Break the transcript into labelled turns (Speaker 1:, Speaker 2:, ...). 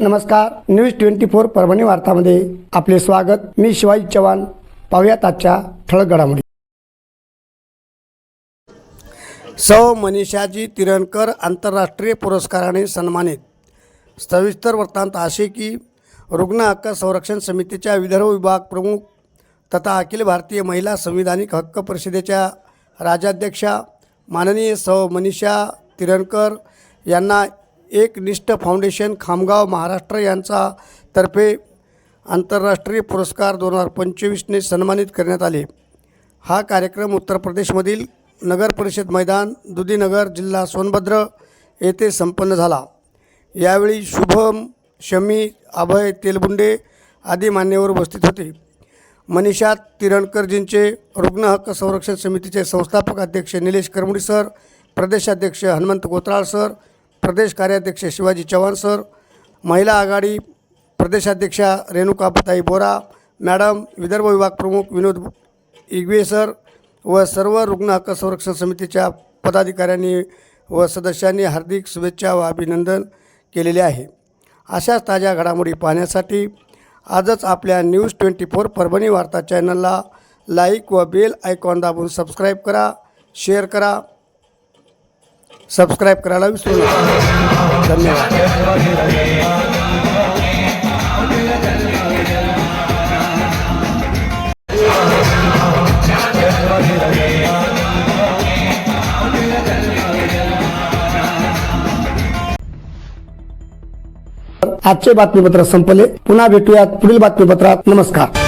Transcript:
Speaker 1: नमस्कार news twenty four Parbhani वार्तामध्ये आपले स्वागत. मी शिवाजी चव्हाण. पाहुयात आजच्या ठळक घडामोडी. सौ मनीषाजी तिरणकर आंतरराष्ट्रीय पुरस्काराने सन्मानित. सविस्तर वृत्तांत असे की रुग्ण हक्क संरक्षण समितीच्या विदर्भ विभाग प्रमुख तथा अखिल भारतीय महिला संविधानिक हक्क परिषदेच्या राज्याध्यक्षा माननीय सौ मनीषा तिरणकर यांना एक निष्ठ फाउंडेशन खामगाव महाराष्ट्र यांचा तर्फे आंतरराष्ट्रीय पुरस्कार दोन हजार पंचवीसने सन्मानित करण्यात आले. हा कार्यक्रम उत्तर प्रदेशमधील नगर परिषद मैदान दुधीनगर जिल्हा सोनभद्र येथे संपन्न झाला. यावेळी शुभम शमी अभय तेलबुंडे आदी मान्यवर उपस्थित होते. मनीषा तिरणकरजींचे रुग्ण हक्क संरक्षण समितीचे संस्थापक अध्यक्ष निलेश करमुडी सर प्रदेशाध्यक्ष हनुमंत गोत्राळ सर प्रदेश कार्याध्यक्ष शिवाजी चव्हाण सर महिला आघाडी प्रदेशाध्यक्षा रेणुकापताई बोरा मॅडम विदर्भ विभाग प्रमुख विनोद इगवे सर व सर्व रुग्ण हक्क संरक्षण समितीच्या पदाधिकाऱ्यांनी व सदस्यांनी हार्दिक शुभेच्छा व अभिनंदन केलेले आहे. अशाच ताज्या घडामोडी पाहण्यासाठी आजच आपल्या न्यूज ट्वेंटी फोर परभणी वार्ता चॅनलला लाईक व बेल आयकॉन दाबून सबस्क्राईब करा शेअर करा. सबस्क्राईब करायला विसरू नका. धन्यवाद. आजचे बातमीपत्र संपले. पुन्हा भेटूयात पुढील बातमीपत्रात. नमस्कार.